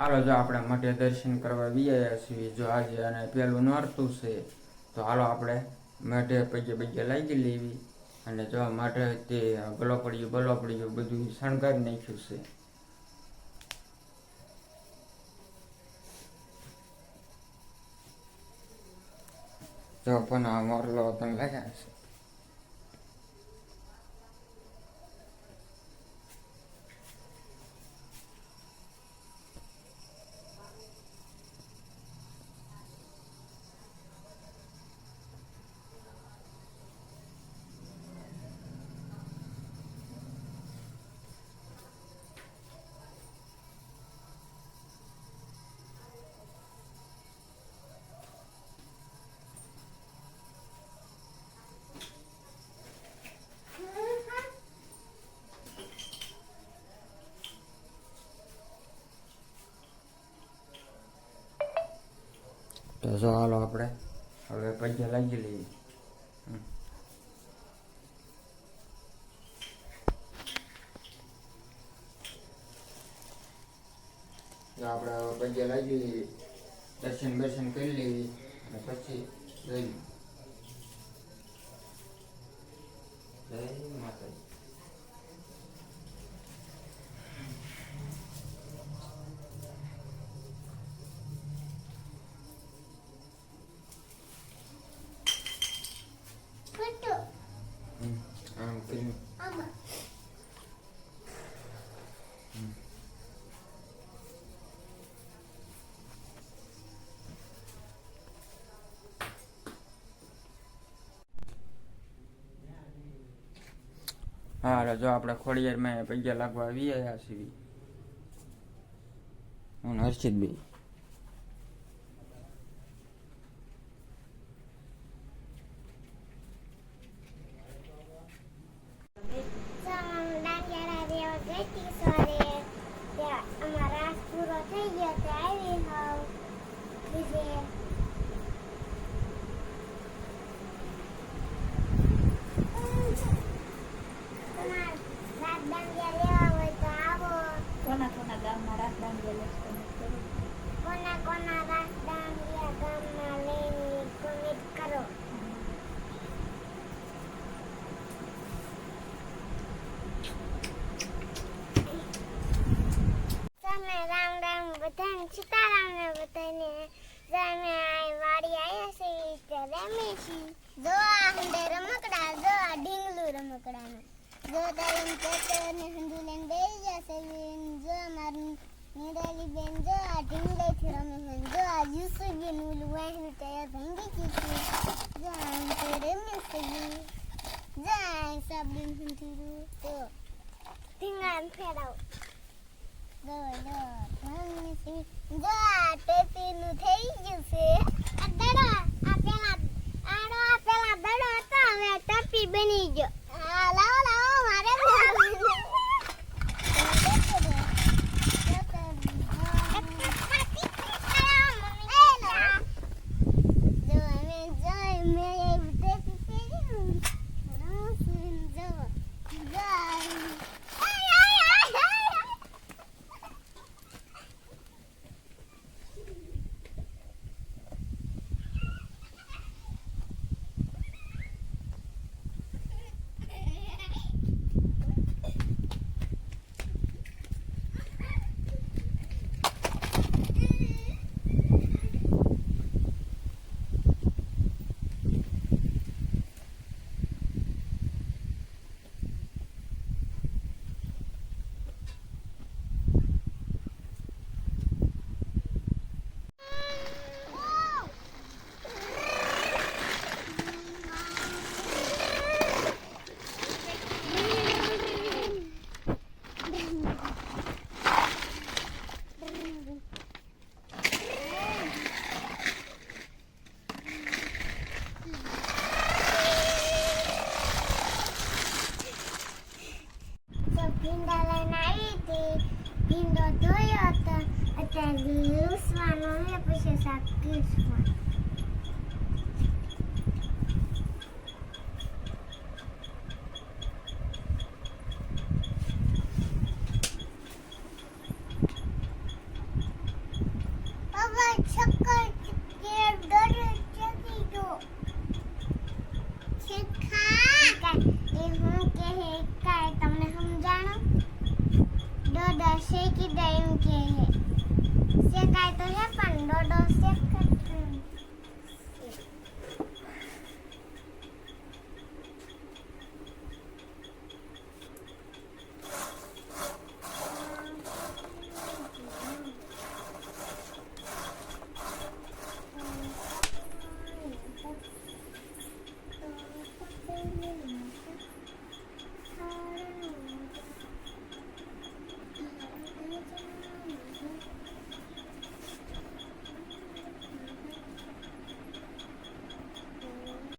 હાલો, જો આપણે મઢે દર્શન કરવા વિયા છીએ, જો આજે અને પેલું નોરતું છે, તો હાલો આપણે મઢે પૈજે પગે લાગી લેવી. અને જો માટે તે ગલોપડિયું બલોપડિયું બધું શણગારી નાખ્યું છે. જો પણ આ મોરલો તમને લાગ્યા છે તો જો હાલો આપણે. હવે પૈસા લાગી લઈએ. આપણે હવે પૈસા લાગી લઈએ. દર્શન દર્શન કરી લઈએ અને પછી જઈએ. જય માતાજી. આમ કરીને હા હાલો જો આપણે ખોડિયારમાં પૈસા લાગવા આવી આવ્યા છીએ. હું ને હર્ષિતભાઈ કોના કોના ગામમાં રાત દાંડિયા લે છે તમે કહો. કોના કોના રાસ દાંડિયા ગામમાં લઈને કોમેન્ટ કરો તમે રામ રામ બધાને સીતારામ ને બધાને તમે આ વાડી આવ્યા છે ત્યારે રમે છીએ જો આ હંડે રમકડા, જો આ ઢીંગલું રમકડાનું. જો તારી પેપર ને હંડુ લઈને બેસી જશે જો મારું નિરાલી બેન, જો આ ઢીંગલેથી રમે છે. જો આ યુસુફ બેન ઓલું વાહનું તૈયાર ભાંગી ગયું જો આમ તો રમે જો આ સાબડીન હંધુરું. તો ઢીંગલાને ફેરાવ જો જો છે. જો આ ટેપીનું થઈ ગયું છે આ દડો આ પેલા આડો આ પેલા દડો હતો હવે ટપી બની ગયો હા લાવો લાવો મારે તો ભીંડા લઈને આવી હતી ધોયો હતો અત્યારે લૂસવાનો ને પછી શાક પીસવાનું શક્કર કે ડોડો ચકી દો શેખા એ હું કે હે કાય તમને સમજાણો ડોડો શેકી દે એમ કે હે શેકાય તો હે પણ ડોડો શેક